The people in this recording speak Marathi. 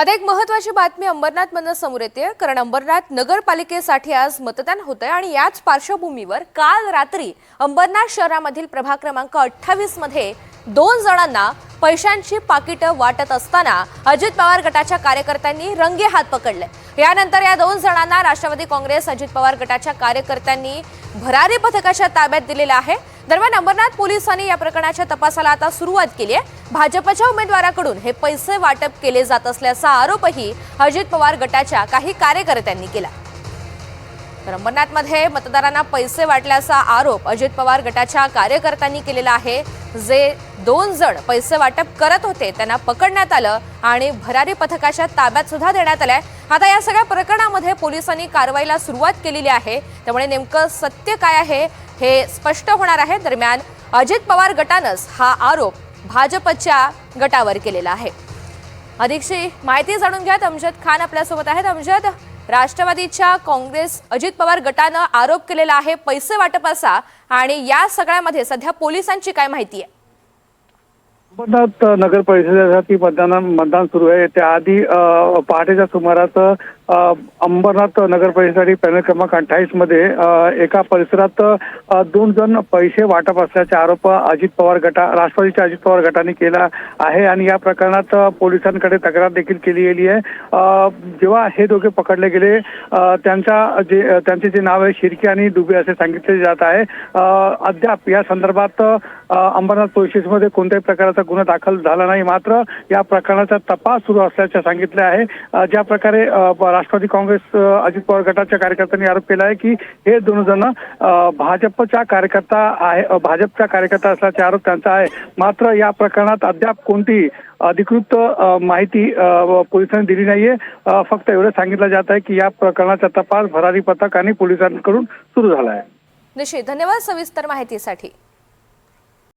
आता एक महत्वाची बातमी अंबरनाथ मधनं समोर येते कारण अंबरनाथ नगरपालिकेसाठी आज मतदान होतंय आणि याच पार्श्वभूमीवर काल रात्री अंबरनाथ शहरामधील प्रभाग क्रमांक अठ्ठावीसमध्ये दोन जणांना पैशांची पाकिटं वाटत असताना अजित पवार गटाच्या कार्यकर्त्यांनी रंगे हात पकडले. यानंतर या दोन जणांना राष्ट्रवादी काँग्रेस अजित पवार गटाच्या कार्यकर्त्यांनी भरारी पथकाच्या ताब्यात दिलेलं आहे. दरम्यान अंबरनाथ पोलिसांनी या प्रकरणाच्या तपासाला आता सुरुवात केली आहे. भाजपच्या उमेदवाराकडून हे पैसे वाटप केले जात असल्याचा आरोपही अजित पवार गटाच्या काही कार्यकर्त्यांनी केला. तर अंबरनाथमध्ये मतदारांना पैसे वाटल्याचा आरोप अजित पवार गटाच्या कार्यकर्त्यांनी केलेला आहे. जे दोन जण पैसे वाटप करत होते त्यांना पकडण्यात आलं आणि भरारी पथकाच्या ताब्यात सुद्धा देण्यात आलंय. आता या सगळ्या प्रकरणामध्ये पोलिसांनी कारवाईला सुरुवात केलेली आहे. त्यामुळे नेमकं सत्य काय आहे हे स्पष्ट होणार आहे. दरम्यान अजित पवार गटानंच हा आरोप भाजपच्या गटावर केलेला आहे. अधिकची माहिती जाणून घ्यात अमजद खान आपल्यासोबत आहेत. अमजद राष्ट्रवादीच्या काँग्रेस अजित पवार गटानं आरोप केलेला आहे पैसे वाटपाचा आणि या सगळ्यामध्ये सध्या पोलिसांची काय माहिती आहे? अंबरनाथ नगर परिषदेसाठी मतदान मतदान सुरू आहे. त्याआधी पहाटेच्या सुमारास अंबरनाथ नगर परिषदेसाठी पॅनल क्रमांक अठ्ठावीसमध्ये एका परिसरात दोन जण पैसे वाटप असल्याचे आरोप अजित पवार गटा राष्ट्रवादीच्या अजित पवार गटाने केला आहे आणि या प्रकरणात पोलिसांकडे तक्रार देखील केली गेली आहे. जेव्हा हे दोघे पकडले गेले त्यांचा जे त्यांचे जे नाव आहे शिर्के आणि दुबे असे सांगितले जात आहे. अद्याप या संदर्भात अंबरनाथ पोलीस कोणत्याही प्रकारचा गुन्हा दाखल झाला नाही. मात्र या प्रकरणाचा तपास सुरू असल्याचे सांगितले आहे. ज्या प्रकारे राष्ट्रवादी काँग्रेस अजित पवार गटाच्या कार्यकर्त्यांनी आरोप केला आहे की हे दोन जण भाजपच्या कार्यकर्ता आहे भाजपचा कार्यकर्ता असल्याचा आरोप त्यांचा आहे. मात्र या प्रकरणात अद्याप कोणती अधिकृत माहिती पोलिसांनी दिली नाहीये. फक्त एवढं सांगितलं जात आहे की या प्रकरणाचा तपास भरारी पथक आणि पोलिसांकडून सुरू झाला आहे. निश्चित. धन्यवाद सविस्तर माहितीसाठी.